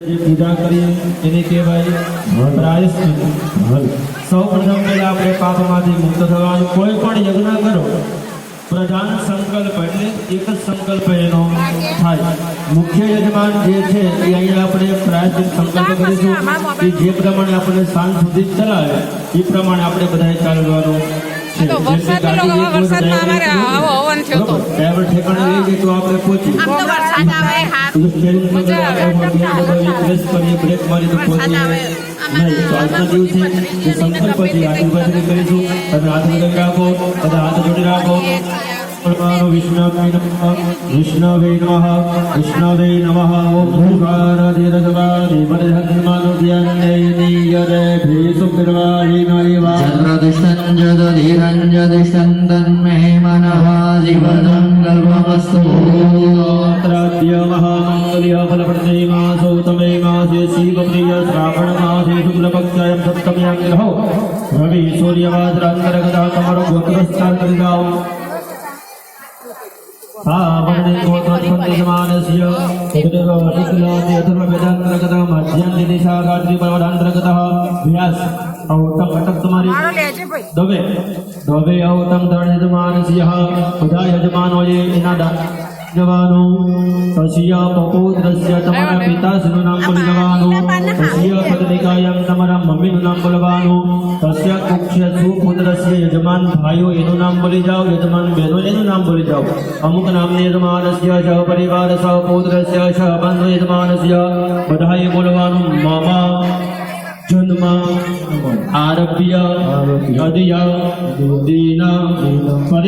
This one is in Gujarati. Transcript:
જે પૂજા કરીએ એને કહેવાય પ્રાયશ્ચિત. સૌ પ્રથમ પહેલા આપણે પાપમાંથી મુક્ત થવાનું. કોઈ પણ યજ્ઞ કરો પ્રધાન સંકલ્પ એટલે એક જ સંકલ્પ એનો થાય. મુખ્ય યજમાન જે છે એ અહીંયા આપણે પ્રાયશ્ચિત સંકલ્પ કરીશું કે જે પ્રમાણે આપણે સાંજ સુધી ચલાવે એ પ્રમાણે આપણે બધાએ ચાલવાનું છે તો વરસાદનો જેમ કે ગાડી લોકો એક વર્ષ વરસાદમાં અમારે જાય આવો હવન થયો હતો. બરોબર. ડ્રાઈવર ઠેકાણે લઈ જાય તો આપણે પહોંચી આમ તો વરસાદ આવે હાથ પેલું steering વગર મજા આવે. આપણે બે દબાવીએ, press કરીએ, બ્રેક મારીએ તો પહોંચીએ નહીં. તો આજના દિવસે જે સંકલ્પ છે આટલી બાજુ કરીશું તમે હાથ લગાવી રાખો બધા હાથ જોડી રાખો પરમાણુ વિષ્ણવે નમઃ વિષ્ણવે નમઃ વિષ્ણવે નમઃ ઓમ ભૂકાર ધીરજવાદી વરધન્માનો ધ્યાનૈની યરે ભીસુ चन्द्रदिशम् जदधिरञ्जदिशम् तन्मे मनः जीवनम् गर्भमस्तु फलप्रदेमासौ तमे मासे शिवप्रिय श्रावणमासे शुक्लपक्षायं सप्तम्यां ग्रहो रवि सूर्यवासरान्तर्गता कमरो भक्तस्तान्तर्गाव ोत्रमानस्य शुक्लादि अथवा वेदान्तर्गतः मध्यान्तिशाखाद्रिपरमदान्तर्गतः व्यास ઔતમ અટક તમારી દવે. દવે ઔતમ દળ યજમાનસ્ય બધા યજમાનોએ એના જવાનો. તસ્ય તમારા પિતાશ્રીનું નામ બોલી જવાનું તસ્ય પત્નિકાયમ તમારા મમ્મીનું નામ બોલવાનું. તસ્ય કુક્ષ યજમાન ભાઈઓ એનું નામ બોલી જાઓ. યજમાન બહેનો એનું નામ બોલી જાઓ. અમુક નામની યજમાનસ્ય સ પરિવાર સ પૌત્રસ્ય સ બંધુ યજમાનસ્ય બધાએ બોલવાનું મામા જન્મ આરભ્ય યદિય દીન પરી